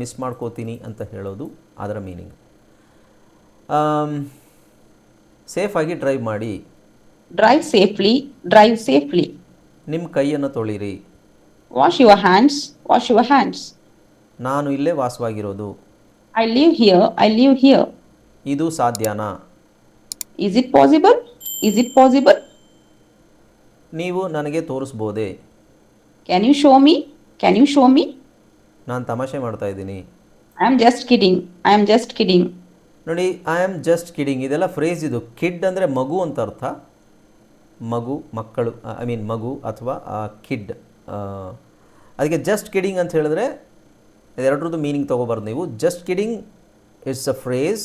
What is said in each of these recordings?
Miss ಮಾಡ್ಕೋತೀನಿ ಅಂತ ಹೇಳೋದು ಅದರ ಮೀನಿಂಗ್ ಸೇಫಾಗಿ ಡ್ರೈವ್ ಮಾಡಿ. ಡ್ರೈವ್ ಸೇಫ್ಲಿ ಡ್ರೈವ್ ಸೇಫ್ಲಿ ನಿಮ್ಮ ಕೈಯನ್ನು ತೊಳಿರಿ. Wash your hands wash your hands ನಾನು ಇಲ್ಲೇ ವಾಸವಾಗಿರೋದು. I live here I live here ಇದು ಸಾಧ್ಯನಾ? Is it possible is it possible ನೀವು ನನಗೆ ತೋರಿಸ್ಬೋದೇ? Can you show me can you show me ನಾನು ತಮಾಷೆ ಮಾಡ್ತಾ ಇದ್ದೀನಿ. I am just kidding I am just kidding ನೋಡಿ ಐ ಆಮ್ ಜಸ್ಟ್ ಕಿಡಿಂಗ್ ಇದೆಲ್ಲ ಫ್ರೇಸ್ ಇದು. ಕಿಡ್ ಅಂದರೆ ಮಗು ಅಂತ ಅರ್ಥ. ಮಗು ಮಕ್ಕಳು ಐ ಮೀನ್ ಮಗು ಅಥವಾ ಕಿಡ್ ಅದಕ್ಕೆ ಜಸ್ಟ್ ಕಿಡಿಂಗ್ ಅಂತ ಹೇಳಿದ್ರೆ ಎರಡರದ್ದು ಮೀನಿಂಗ್ ತೊಗೋಬಾರ್ದು ನೀವು. Just kidding it's a phrase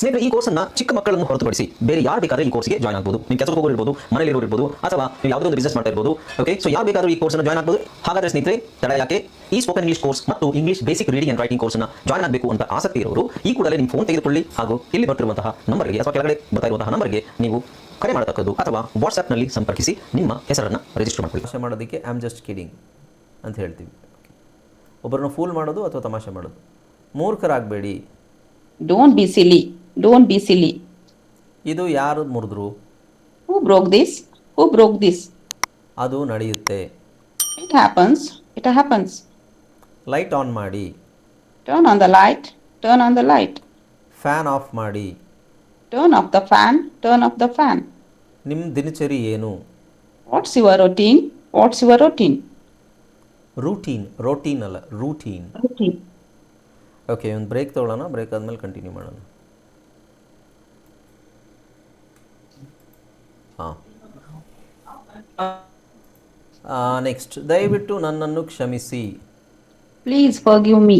ಸ್ನೇಹಿತರೆ, ಈ ಕೋರ್ಸನ್ನ ಚಿಕ್ಕ ಮಕ್ಕಳನ್ನು ಹೊರತುಪಡಿಸಿ ಬೇರೆ ಯಾರು ಬೇಕಾದ್ರೆ ಈ ಕೋರ್ಸ್ಗೆ ಜಾಯ್ನ್ ಆಗ್ಬೋದು. ನೀವು ಕೆಲಸಕ್ಕೆ ಹೋಗಿರ್ಬೋದು ಮನೆಯಲ್ಲಿ ಇರ್ಬೋದು, ಅಥವಾ ನೀವು ಯಾವುದೋ ಒಂದು ಬಿಸ್ನೆಸ್ ಮಾಡ್ತಾ ಇರ್ಬೋದು ಓಕೆ ಸೊ ಯಾರು ಬೇಕಾದ್ರೂ ಈ ಕೋರ್ಸ್ನ ಜಾಯ್ನ್ ಆಗ್ಬೋದು. ಹಾಗಾದ್ರೆ ಸ್ನೇಹಿತರೆ, ತಡ ಯಾಕೆ? ಈ ಸ್ಪೋಕನ್ ಇಂಗ್ಲಿಷ್ ಕೋರ್ಸ್ ಮತ್ತು English basic reading and writing ಕೋರ್ಸ್ನ ಜಾಯ್ನ್ ಆಗಬೇಕು ಅಂತ ಆಸಕ್ತಿ ಇರೋರು, ಈ ಕೂಡಲೇ ನಿಮ್ಮ ಫೋನ್ ತೆಗೆದುಕೊಳ್ಳಿ ಹಾಗೂ ಇಲ್ಲಿ ಬರ್ತಿರುವಂತಹ ನಂಬರ್ಗೆ ಅಥವಾ ಕೆಳಗಡೆ ಬರ್ತಾ ಇರುವಂತಹ ನಂಬರ್ಗೆ ನೀವು ಕರೆ ಮಾಡತಕ್ಕದ್ದು ಅಥವಾ ವಾಟ್ಸ್ಆ್ಯಪ್ನಲ್ಲಿ ಸಂಪರ್ಕಿಸಿ ನಿಮ್ಮ ಹೆಸರನ್ನು ರಿಜಿಸ್ಟರ್ ಮಾಡ್ಕೊಳ್ಳಿ. ತಮಾಷೆ ಮಾಡೋದಕ್ಕೆ ಆಮ್ ಜಸ್ಟ್ ಕಿಡಿಂಗ್ ಅಂತ ಹೇಳ್ತೀವಿ. ಒಬ್ಬರನ್ನ ಫೂಲ್ ಮಾಡೋದು ಅಥವಾ ತಮಾಷೆ ಮಾಡೋದು? ಮೂರ್ಖರಾಗಬೇಡಿ. Don't be silly. Don't be silly. ಇದು ಯಾರು ಮುರಿದ್ರು Who broke this? Who broke this? ಅದು ನಡೆಯುತ್ತೆ It happens. It happens. Light on ಮಾಡಿ Turn on the light. Turn on the light. Fan off ಮಾಡಿ Turn off the fan. Turn off the fan. ನಿಮ್ಮ ದಿನಚರಿ ಏನು What's your routine? What's your routine? Routine routine ಅಲ್ಲ routine Routine. Okay ಒಂದು break ತೊಗೊಳ್ಳೋಣ break ಆದಮೇಲೆ continue ಮಾಡೋಣ. ಹಾಂ. ನೆಕ್ಸ್ಟ್ ದಯವಿಟ್ಟು ನನ್ನನ್ನು ಕ್ಷಮಿಸಿ. Please forgive me.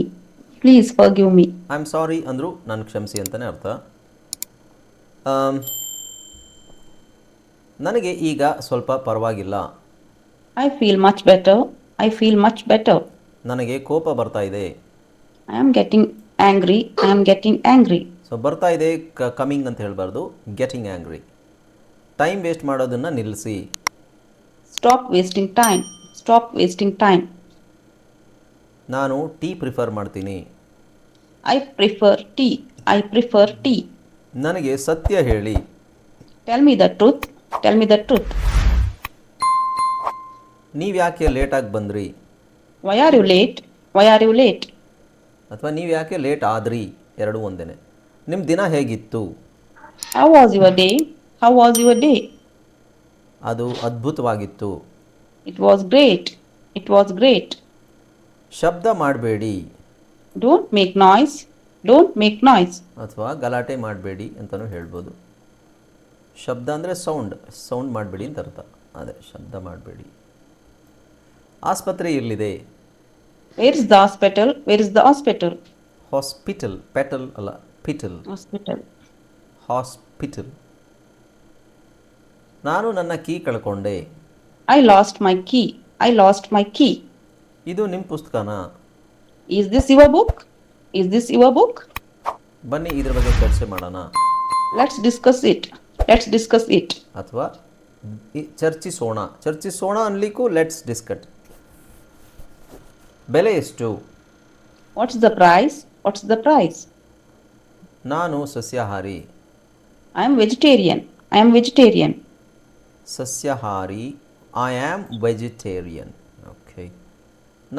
Please forgive me. I am sorry ಅಂದರು ನಾನು ಕ್ಷಮಿಸಿ ಅಂತಲೇ ಅರ್ಥ. ನನಗೆ ಈಗ ಸ್ವಲ್ಪ ಪರವಾಗಿಲ್ಲ. I feel much better I feel much better ನನಗೆ ಕೋಪ ಬರ್ತಾ ಇದೆ. I am getting angry I am getting angry so ಬರ್ತಾ ಇದೆ ಕಮಿಂಗ್ ಅಂತ ಹೇಳಬಾರ್ದು. ಗೆಟಿಂಗ್ ಆಂಗ್ರಿ ಟೈಮ್ ವೇಸ್ಟ್ ಮಾಡೋದನ್ನು ನಿಲ್ಲಿಸಿ stop wasting time stop wasting time ನಾನು ಟೀ ಪ್ರಿಫರ್ ಮಾಡ್ತೀನಿ. I prefer tea I prefer tea ನನಗೆ ಸತ್ಯ ಹೇಳಿ. Tell me the truth tell me the truth ನೀವು ಯಾಕೆ ಲೇಟ್ ಆಗಿ ಬಂದ್ರಿ? Why are you late why are you late ಅಥವಾ ನೀವು ಯಾಕೆ ಲೇಟ್ ಆದ್ರಿ? ಎರಡು ಒಂದೇನೆ. ನಿಮ್ಮ ದಿನ ಹೇಗಿತ್ತು? How was your day how was your day ಅದು ಅದ್ಭುತವಾಗಿತ್ತು. It was great it was great ಶಬ್ದ ಮಾಡಬೇಡಿ. Don't make noise don't make noise ಅಥವಾ ಗಲಾಟೆ ಮಾಡಬೇಡಿ ಅಂತಲೂ ಹೇಳ್ಬೋದು. ಶಬ್ದ ಅಂದರೆ ಸೌಂಡ್ ಸೌಂಡ್ ಮಾಡಬೇಡಿ ಅಂತ ಅರ್ಥ. ಅದೇ ಶಬ್ದ ಮಾಡಬೇಡಿ. ಆಸ್ಪತ್ರೆ ಎಲ್ಲಿದೆ? Where is the hospital? Where is the hospital? Hospital petal ಅಲ್ಲ ಪಿಟಲ್ Hospital. ಹಾಸ್ಪಿಟಲ್ ನಾನು ನನ್ನ ಕೀ ಕಳ್ಕೊಂಡೆ I lost my key. I lost my key. ಇದು ನಿಮ್ಮ ಪುಸ್ತಕನಾ Is this your book? Is this your book? ಬನ್ನಿ ಇದ್ರ ಬಗ್ಗೆ ಚರ್ಚೆ ಮಾಡೋಣ Let's discuss it. Let's discuss it. ಅಥವಾ ಇ- ಚರ್ಚಿಸೋಣ ಚರ್ಚಿಸೋಣ ಅನ್ಲಿಕ್ಕೂ ಲೆಟ್ಸ್ ಡಿಸ್ಕಟ್ ಬೆಲೆ ಎಷ್ಟು? What's the price what's the price ನಾನು ಸಸ್ಯಾಹಾರಿ. I am vegetarian I am vegetarian ಸಸ್ಯಾಹಾರಿ. ಐ ಆಮ್ ವೆಜಿಟೇರಿಯನ್ ಓಕೆ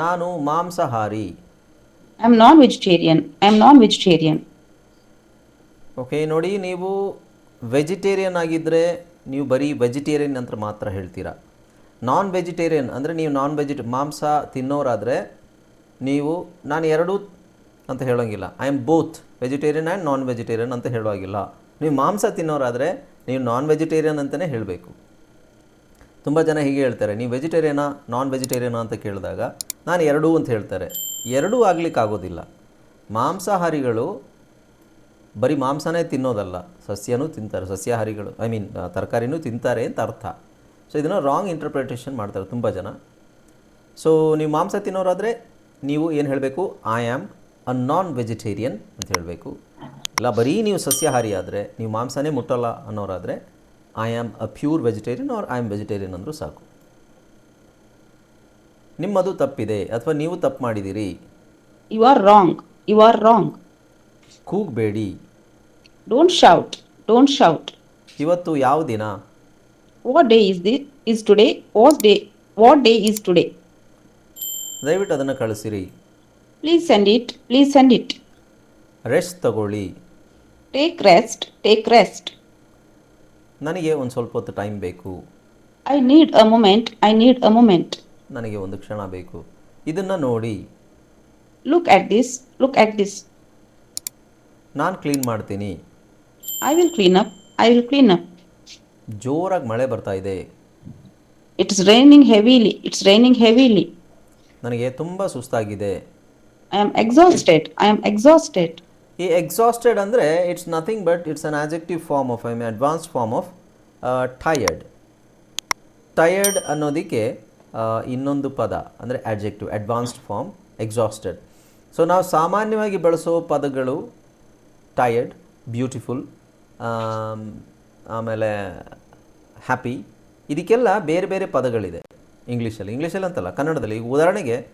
ನಾನು ಮಾಂಸಾಹಾರಿ. I am non vegetarian I am non vegetarian okay ನೋಡಿ ನೀವು ವೆಜಿಟೇರಿಯನ್ ಆಗಿದ್ದರೆ ನೀವು ಬರೀ ವೆಜಿಟೇರಿಯನ್ ಅಂತ ಮಾತ್ರ ಹೇಳ್ತೀರಾ? ನಾನ್ ವೆಜಿಟೇರಿಯನ್ ಅಂದರೆ ನೀವು ನಾನ್ ವೆಜಿಟ್ ಮಾಂಸ ತಿನ್ನೋರಾದರೆ ನೀವು, ನಾನು ಎರಡೂ ಅಂತ ಹೇಳೋಂಗಿಲ್ಲ. I am both vegetarian and non vegetarian ಅಂತ ಹೇಳುವಾಗಿಲ್ಲ ನೀವು ಮಾಂಸ ತಿನ್ನೋರಾದರೆ ನೀವು ನಾನ್ ವೆಜಿಟೇರಿಯನ್ ಅಂತಲೇ ಹೇಳಬೇಕು. ತುಂಬ ಜನ ಹೀಗೆ ಹೇಳ್ತಾರೆ, ನೀವು ವೆಜಿಟೇರಿಯನಾ ನಾನ್ ವೆಜಿಟೇರಿಯನಾ ಅಂತ ಕೇಳಿದಾಗ ನಾನು ಎರಡೂ ಅಂತ ಹೇಳ್ತಾರೆ. ಎರಡೂ ಆಗ್ಲಿಕ್ಕೆ ಆಗೋದಿಲ್ಲ. ಮಾಂಸಾಹಾರಿಗಳು ಬರೀ ಮಾಂಸನೇ ತಿನ್ನೋದಲ್ಲ, ಸಸ್ಯನೂ ತಿಂತಾರೆ, ಸಸ್ಯಾಹಾರಿಗಳು ಐ ಮೀನ್ ತರಕಾರಿನೂ ತಿಂತಾರೆ ಅಂತ ಅರ್ಥ. ಸೊ ಇದನ್ನು ರಾಂಗ್ ಇಂಟರ್ಪ್ರಿಟೇಷನ್ ಮಾಡ್ತಾರೆ ತುಂಬ ಜನ. ಸೊ ನೀವು ಮಾಂಸ ತಿನ್ನೋರಾದರೆ ನೀವು ಏನು ಹೇಳಬೇಕು? I am a non vegetarian ಅಂತ ಹೇಳಬೇಕು. ಇಲ್ಲ ಬರೀ ನೀವು ಸಸ್ಯಾಹಾರಿ ಆದರೆ ನೀವು ಮಾಂಸನೇ ಮುಟ್ಟಲ್ಲ ಅನ್ನೋರಾದರೆ I am a pure vegetarian or I am vegetarian ಅಂದರೂ ಸಾಕು. ನಿಮ್ಮದು ತಪ್ಪಿದೆ ಅಥವಾ ನೀವು ತಪ್ಪು ಮಾಡಿದ್ದೀರಿ. You are wrong you are wrong ಕೂಗಬೇಡಿ. Don't shout don't shout ಇವತ್ತು ಯಾವ ದಿನ? What day is the is today what day what day is today ದಯವಿಟ್ಟು ಅದನ್ನು ಕಳಿಸಿರಿ. Please send it please send it rest ತಗೊಳ್ಳಿ. ಟೇಕ್ ರೆಸ್ಟ್ ಟೇಕ್ ರೆಸ್ಟ್ ನನಗೆ ಒಂದು ಸ್ವಲ್ಪ ಹೊತ್ತು ಟೈಮ್ ಬೇಕು. I need a moment I need a moment ನನಗೆ ಒಂದು ಕ್ಷಣ ಬೇಕು. ಇದನ್ನು ನೋಡಿ. Look at this look at this ನಾನು ಕ್ಲೀನ್ ಮಾಡ್ತೀನಿ. I will clean up I will clean up ಜೋರಾಗಿ ಮಳೆ ಬರ್ತಾ ಇದೆ. It's raining heavily it's raining heavily ನನಗೆ ತುಂಬ ಸುಸ್ತಾಗಿದೆ. I am exhausted I am exhausted ಈ ಎಕ್ಸಾಸ್ಟೆಡ್ ಅಂದರೆ it's nothing but it's an adjective form of I mean advance form of tired tired ಅನ್ನೋದಕ್ಕೆ ಇನ್ನೊಂದು ಪದ ಅಂದರೆ adjective advanced form exhausted so ನಾವು ಸಾಮಾನ್ಯವಾಗಿ ಬಳಸೋ ಪದಗಳು ಟೈರ್ಡ್ ಬ್ಯೂಟಿಫುಲ್ ಆಮೇಲೆ ಹ್ಯಾಪಿ ಇದಕ್ಕೆಲ್ಲ ಬೇರೆ ಬೇರೆ ಪದಗಳಿದೆ. ಇಂಗ್ಲೀಷಲ್ಲಿ ಇಂಗ್ಲೀಷಲ್ಲಿ ಅಂತಲ್ಲ ಕನ್ನಡದಲ್ಲಿ. ಈಗ ಉದಾಹರಣೆಗೆ